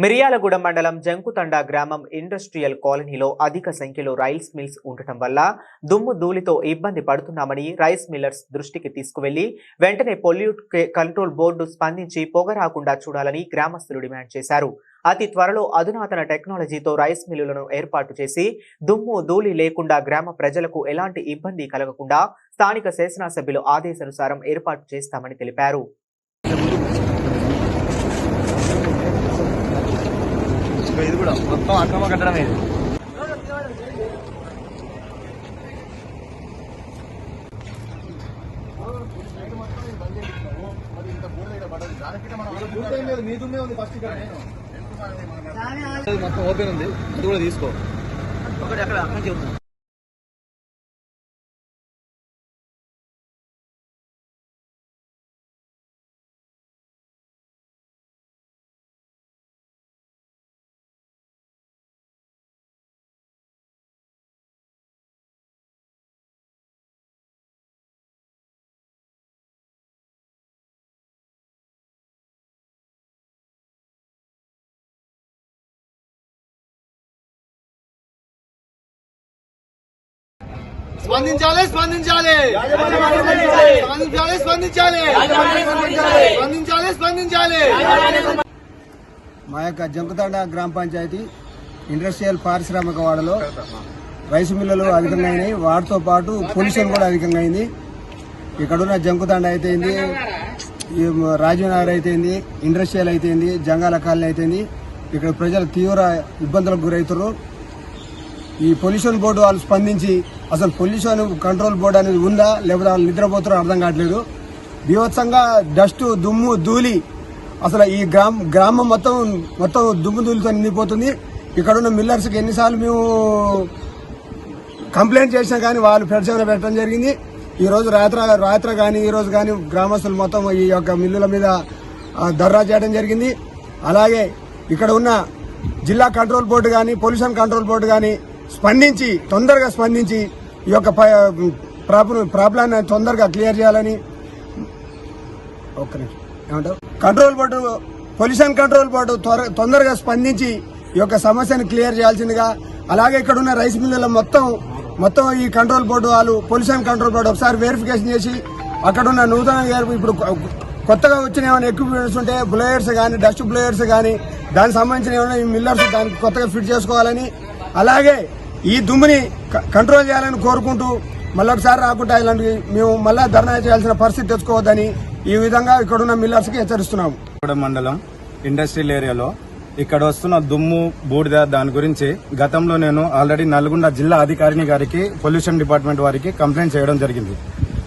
మిరియాలగూడ మండలం జంకుతండ గ్రామం ఇండస్ట్రియల్ కాలనీలో అధిక సంఖ్యలో రైస్ మిల్స్ ఉండటం వల్ల దుమ్ము ధూళితో ఇబ్బంది పడుతున్నామని రైస్ మిల్లర్స్ దృష్టికి తీసుకువెళ్ళి వెంటనే పొల్యూట్ కంట్రోల్ బోర్డు స్పందించి పొగ రాకుండా చూడాలని గ్రామస్తులు డిమాండ్ చేశారు. అతి త్వరలో అధునాతన టెక్నాలజీతో రైస్ మిల్లులను ఏర్పాటు చేసి దుమ్ము ధూళి లేకుండా గ్రామ ప్రజలకు ఎలాంటి ఇబ్బంది కలగకుండా స్థానిక శాసనసభ్యులు ఆదేశానుసారం ఏర్పాటు చేస్తామని తెలిపారు. ఇదిగో ఇది కూడా. మొత్తం అక్రమ కట్టడమే ఇది. మొత్తం ఓపెన్ ఉంది. అది కూడా తీసుకో. ఒకటి అక్కడ అక్కడ చెబుతా స్పందించాలి స్పందించాలి. స్పందించాలి స్పందించాలి. స్పందించాలి స్పందించాలి. మా యొక్క జంకుతండ గ్రామ పంచాయతీ ఇండస్ట్రియల్ పారిశ్రామిక వాడలో రైస్ మిల్లులు అధికంగా అయినాయి వాటితో పాటు పొల్యూషన్ కూడా అధికంగా అయింది ఇక్కడున్న జంకుతండ అయితేంది రాజీవ్ నగర్ అయితేంది ఇండస్ట్రియల్ అయితేంది జంగాల కాలనీ అయితేంది ఇక్కడ ప్రజలు తీవ్ర ఇబ్బందులకు గురవుతారు ఈ పొల్యూషన్ బోర్డు వాళ్ళు స్పందించి అసలు పొల్యూషన్ కంట్రోల్ బోర్డు అనేది ఉందా? లేకపోతే వాళ్ళు నిద్రపోతారో అర్థం కావట్లేదు. బీభత్సంగా డస్ట్ దుమ్ము ధూళి. అసలు ఈ గ్రామ గ్రామం మొత్తం మొత్తం దుమ్ము ధూళితో నిండిపోతుంది. ఇక్కడ ఉన్న మిల్లర్స్కి ఎన్నిసార్లు మేము కంప్లైంట్ చేసినా కానీ వాళ్ళు ప్రదర్శన పెట్టడం జరిగింది. ఈరోజు రాత్ర రాత్ర కానీ ఈరోజు కానీ గ్రామస్తులు మొత్తం ఈ యొక్క మిల్లుల మీద దర్రా చేయడం జరిగింది. అలాగే ఇక్కడ ఉన్న జిల్లా కంట్రోల్ బోర్డు కానీ పొల్యూషన్ కంట్రోల్ బోర్డు కానీ స్పందించి తొందరగా స్పందించి ఈ యొక్క ప్రాబ్లం ప్రాబ్లాన్ని తొందరగా క్లియర్ చేయాలని ఒక్క నిమిషం. Control board pollution control board త్వర తొందరగా స్పందించి ఈ యొక్క సమస్యను క్లియర్ చేయాల్సిందిగా అలాగే ఇక్కడ ఉన్న రైస్ మిల్లుల మొత్తం మొత్తం ఈ కంట్రోల్ బోర్డు వాళ్ళు పొల్యూషన్ కంట్రోల్ బోర్డు ఒకసారి వెరిఫికేషన్ చేసి అక్కడ ఉన్న నూతన ఇప్పుడు కొత్తగా వచ్చిన ఏమైనా ఎక్విప్మెంట్స్ ఉంటే బ్లోయర్స్ కానీ డస్ట్ బ్లోయర్స్ కానీ దానికి సంబంధించిన ఏమైనా ఈ మిల్లర్స్ దానికి కొత్తగా ఫిట్ చేసుకోవాలని అలాగే ఈ దుమ్ముని క- కంట్రోల్ చేయాలని కోరుకుంటూ మళ్ళొకసారి రాకుండా ఇలాంటి మేము మళ్ళా ధర్నా చేయాల్సిన పరిస్థితి తెచ్చుకోవద్దని ఈ విధంగా ఇక్కడున్న మిల్లర్స్కి హెచ్చరిస్తున్నాము. కూడా మండలం ఇండస్ట్రియల్ ఏరియాలో ఇక్కడ వస్తున్న దుమ్ము బూడిద దాని గురించి గతంలో నేను ఆల్రెడీ నల్గొండ జిల్లా అధికారిని గారికి పొల్యూషన్ డిపార్ట్మెంట్ వారికి కంప్లైంట్ చేయడం జరిగింది.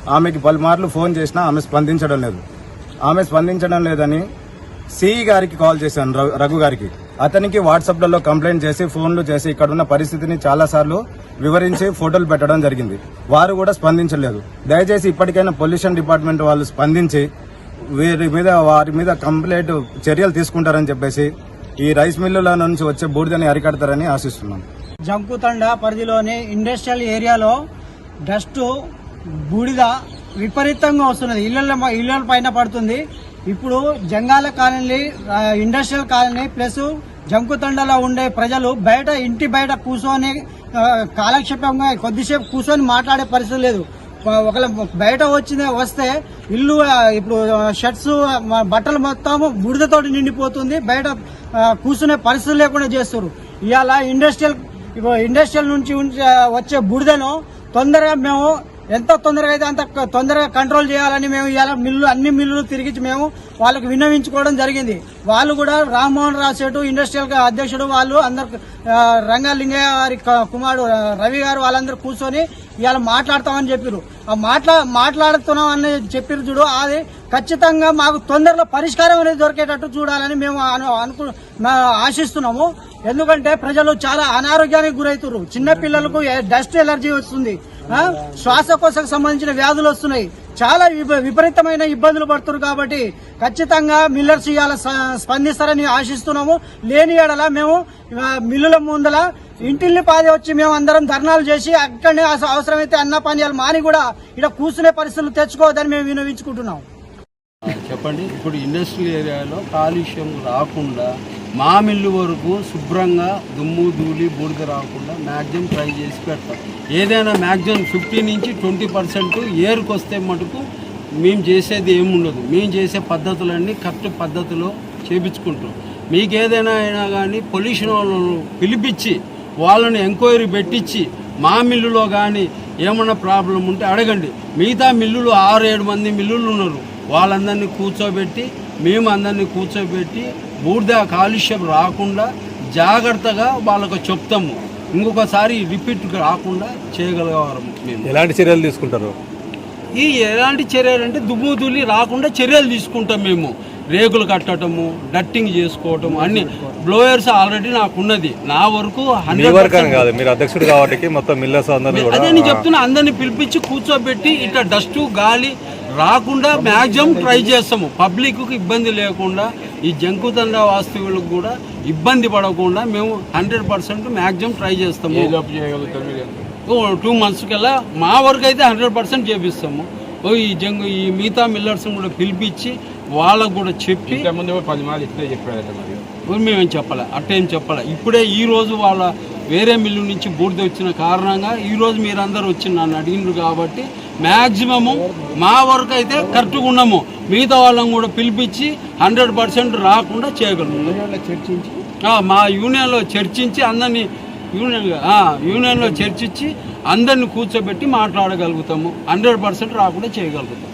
ఆమెకి పలుమార్లు ఫోన్ చేసినా ఆమె స్పందించడం లేదు. ఆమె స్పందించడం లేదని సిఈ గారికి కాల్ చేశాను రఘు గారికి. అతనికి వాట్సాప్లలో కంప్లైంట్ చేసి ఫోన్లు చేసి ఇక్కడున్న పరిస్థితిని చాలా సార్లు వివరించి ఫోటోలు పెట్టడం జరిగింది. వారు కూడా స్పందించలేదు. దయచేసి ఇప్పటికైనా పొల్యూషన్ డిపార్ట్మెంట్ వాళ్ళు స్పందించి వీరి మీద వారి మీద కంప్లైంట్ చర్యలు తీసుకుంటారని చెప్పేసి ఈ రైస్ మిల్లుల నుంచి వచ్చే బూడిదని అరికడతారని ఆశిస్తున్నాం. జంకుతండ పరిధిలోని ఇండస్ట్రియల్ ఏరియాలో డస్ట్ బూడిద విపరీతంగా వస్తున్నది. ఇళ్ళ ఇళ్ళ పైన పడుతుంది. ఇప్పుడు Jangala colony industrial colony plus జంకుతండలో ఉండే ప్రజలు బయట ఇంటి బయట కూర్చొని కాలక్షేపంగా కొద్దిసేపు కూర్చొని మాట్లాడే పరిస్థితి లేదు. ఒకవేళ బయట వచ్చింది వస్తే ఇల్లు ఇప్పుడు షర్ట్స్ బట్టలు మొత్తం బుడిదతో నిండిపోతుంది. బయట కూర్చునే పరిస్థితి లేకుండా చేస్తారు ఇవాళ ఇండస్ట్రియల్ ఇండస్ట్రియల్ నుంచి వచ్చే బుడిదను తొందరగా మేము ఎంత తొందరగా అయితే అంత తొందరగా కంట్రోల్ చేయాలని మేము ఇలా మిల్లు అన్ని మిల్లులు తిరిగి మేము వాళ్ళకి విన్నవించుకోవడం జరిగింది. వాళ్ళు కూడా రామ్మోహన్ రాసేటు ఇండస్ట్రియల్ అధ్యక్షుడు వాళ్ళు అందరు రంగాలింగయ్య గారి కుమారుడు రవి గారు వాళ్ళందరూ కూర్చొని ఇవాళ మాట్లాడతామని చెప్పారు ఆ మాట్లా మాట్లాడుతున్నాం అని చెప్పారు చూడు అది ఖచ్చితంగా మాకు తొందరలో పరిష్కారం అనేది దొరికేటట్టు చూడాలని మేము అనుకు మా- ఆశిస్తున్నాము. ఎందుకంటే ప్రజలు చాలా అనారోగ్యానికి గురవుతున్నారు చిన్న పిల్లలకు డస్ట్ ఎలర్జీ వస్తుంది. శ్వాసకోశకు సంబంధించిన వ్యాధులు వస్తున్నాయి. చాలా విపరీతమైన ఇబ్బందులు పడుతున్నారు కాబట్టి ఖచ్చితంగా మిల్లర్స్ ఇవాళ స్పందిస్తారని ఆశిస్తున్నాము. లేని ఎడల మేము మిల్లుల ముందల ఇంటిల్ని పాది వచ్చి మేము అందరం ధర్నాలు చేసి అక్కడనే అవసరమైతే అన్న పానీయాలు మాని కూడా ఇక్కడ కూర్చునే పరిస్థితులు తెచ్చుకోవద్దని మేము వినవించుకుంటున్నాము చెప్పండి. ఇప్పుడు ఇండస్ట్రియల్ ఏరియాలో కాలుష్యం రాకుండా మా మిల్లు వరకు శుభ్రంగా దుమ్ము ధూళి బూడిద రాకుండా మ్యాక్సిమం ట్రై చేసి పెడతాం. ఏదైనా మ్యాక్సిమం ఫిఫ్టీ నుంచి ట్వంటీ పర్సెంట్ ఏర్కి వస్తే మటుకు మేము చేసేది ఏముండదు. మేము చేసే పద్ధతులన్నీ కరెక్ట్ పద్ధతిలో చేపించుకుంటాం. మీకు ఏదైనా అయినా కానీ పొల్యూషన్ వాళ్ళను పిలిపించి వాళ్ళని ఎంక్వైరీ పెట్టించి మా మిల్లులో కానీ ఏమన్నా ప్రాబ్లం ఉంటే అడగండి. మిగతా మిల్లులు ఆరు ఏడు మంది మిల్లులు ఉన్నారు. వాళ్ళందరినీ కూర్చోబెట్టి మేము అందరినీ కూర్చోబెట్టి బూడిద కాలుష్యం రాకుండా జాగ్రత్తగా వాళ్ళకు చెప్తాము. ఇంకొకసారి రిపీట్ రాకుండా చేయగలగలం మేము. ఎలాంటి చర్యలు తీసుకుంటారు? ఈ ఎలాంటి చర్యలు అంటే దుమ్ము ధూళి రాకుండా చర్యలు తీసుకుంటాం మేము. రేకులు కట్టడము డట్టింగ్ చేసుకోవటము అన్ని బ్లోయర్స్ ఆల్రెడీ నాకు ఉన్నది నా వరకు కాదు మీరు అధ్యక్షుడు కాబట్టి మొత్తం అదే నేను చెప్తున్నా అందరిని పిలిపించి కూర్చోబెట్టి ఇట్లా డస్ట్ గాలి రాకుండా మ్యాక్సిమం ట్రై చేస్తాము. పబ్లిక్కు ఇబ్బంది లేకుండా ఈ జంకుతండ వాస్తవులకు కూడా ఇబ్బంది పడకుండా మేము హండ్రెడ్ పర్సెంట్ మ్యాక్సిమం ట్రై చేస్తాము. టూ మంత్స్ కల్లా మా వరకు అయితే హండ్రెడ్ పర్సెంట్ చేపిస్తాము. ఈ జంగు ఈ మిగతా మిల్లర్స్ కూడా పిలిపించి వాళ్ళకు కూడా చెప్పి ముందు పది మాలు ఇప్పుడే చెప్పారు మేమేం చెప్పాలి? అట్టేం చెప్పాలి? ఇప్పుడే ఈ రోజు వాళ్ళ వేరే మిల్లు నుంచి బూడిద వచ్చిన కారణంగా ఈ రోజు మీరందరూ వచ్చి నన్ను అడిగినారు కాబట్టి మ్యాక్సిమము మా వరకు అయితే కరెక్ట్గా ఉన్నాము. మిగతా వాళ్ళని కూడా పిలిపించి హండ్రెడ్ పర్సెంట్ రాకుండా చేయగలుగుతాం ఆ, మా యూనియన్లో చర్చించి అందరినీ యూనియన్ యూనియన్లో చర్చించి అందరిని కూర్చోబెట్టి మాట్లాడగలుగుతాము. హండ్రెడ్ పర్సెంట్ రాకుండా చేయగలుగుతాం.